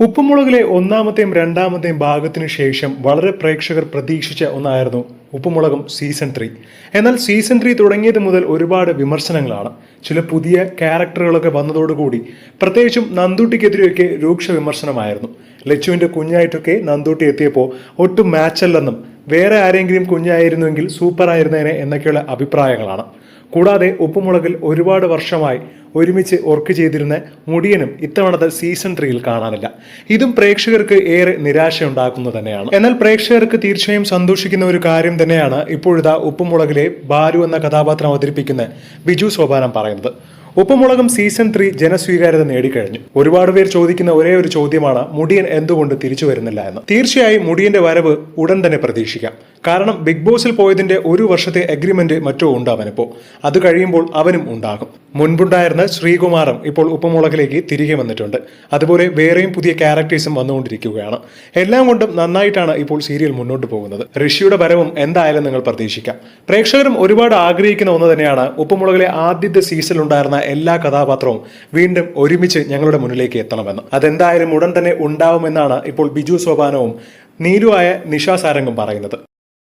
ഉപ്പുമുളകിലെ ഒന്നാമത്തെയും രണ്ടാമത്തെയും ഭാഗത്തിന് ശേഷം വളരെ പ്രേക്ഷകർ പ്രതീക്ഷിച്ച ഒന്നായിരുന്നു ഉപ്പുമുളകും സീസൺ ത്രീ എന്നാൽ സീസൺ ത്രീ തുടങ്ങിയത് മുതൽ ഒരുപാട് വിമർശനങ്ങളാണ്. ചില പുതിയ ക്യാരക്ടറുകളൊക്കെ വന്നതോടുകൂടി പ്രത്യേകിച്ചും നന്ദൂട്ടിക്കെതിരെയൊക്കെ രൂക്ഷ വിമർശനമായിരുന്നു. ലച്ചുവിന്റെ കുഞ്ഞായിട്ടൊക്കെ നന്ദൂട്ടി എത്തിയപ്പോൾ ഒട്ടും മാച്ചല്ലെന്നും വേറെ ആരെങ്കിലും കുഞ്ഞായിരുന്നുവെങ്കിൽ സൂപ്പർ ആയിരുന്നേനെ എന്നൊക്കെയുള്ള അഭിപ്രായങ്ങളാണ്. കൂടാതെ ഉപ്പുമുളകിൽ ഒരുപാട് വർഷമായി ഒരുമിച്ച് വർക്ക് ചെയ്തിരുന്ന മുടിയനും ഇത്തവണത്തെ സീസൺ ത്രീയിൽ കാണാനില്ല. ഇതും പ്രേക്ഷകർക്ക് ഏറെ നിരാശയുണ്ടാക്കുന്നത് തന്നെയാണ്. എന്നാൽ പ്രേക്ഷകർക്ക് തീർച്ചയായും സന്തോഷിക്കുന്ന ഒരു കാര്യം തന്നെയാണ് ഇപ്പോഴത്തെ ഉപ്പുമുളകിലെ ബാലു എന്ന കഥാപാത്രം അവതരിപ്പിക്കുന്ന ബിജു സോപാനം പറയുന്നത്. ഉപ്പുമുളകും സീസൺ ത്രീ ജനസ്വീകാര്യത നേടിക്കഴിഞ്ഞു. ഒരുപാട് പേർ ചോദിക്കുന്ന ഒരേ ഒരു ചോദ്യമാണ് മുടിയൻ എന്തുകൊണ്ട് തിരിച്ചു വരുന്നില്ല എന്ന്. തീർച്ചയായും മുടിയന്റെ വരവ് ഉടൻ തന്നെ പ്രതീക്ഷിക്കാം. കാരണം ബിഗ് ബോസിൽ പോയതിന്റെ ഒരു വർഷത്തെ അഗ്രിമെന്റ് മറ്റോ ഉണ്ട് അത് കഴിയുമ്പോൾ അവനും ഉണ്ടാകും. മുൻപുണ്ടായിരുന്ന ശ്രീകുമാറും ഇപ്പോൾ ഉപ്പുമുളകിലേക്ക് തിരികെ വന്നിട്ടുണ്ട്. അതുപോലെ വേറെയും പുതിയ ക്യാരക്ടേഴ്സും വന്നുകൊണ്ടിരിക്കുകയാണ്. എല്ലാം കൊണ്ടും നന്നായിട്ടാണ് ഇപ്പോൾ സീരിയൽ മുന്നോട്ട് പോകുന്നത്. ഋഷിയുടെ വരവും എന്തായാലും നിങ്ങൾ പ്രതീക്ഷിക്കാം. പ്രേക്ഷകരും ഒരുപാട് ആഗ്രഹിക്കുന്ന ഒന്ന് തന്നെയാണ് ഉപ്പുമുളകിലെ ആദ്യത്തെ സീസണിൽ ഉണ്ടായിരുന്ന എല്ലാ കഥാപാത്രവും വീണ്ടും ഒരുമിച്ച് ഞങ്ങളുടെ മുന്നിലേക്ക് എത്തണമെന്ന്. അതെന്തായാലും ഉടൻ തന്നെ ഉണ്ടാവുമെന്നാണ് ഇപ്പോൾ ബിജു സോപാനവും നീരുവായ നിഷാ സാരംഗം പറയുന്നത്.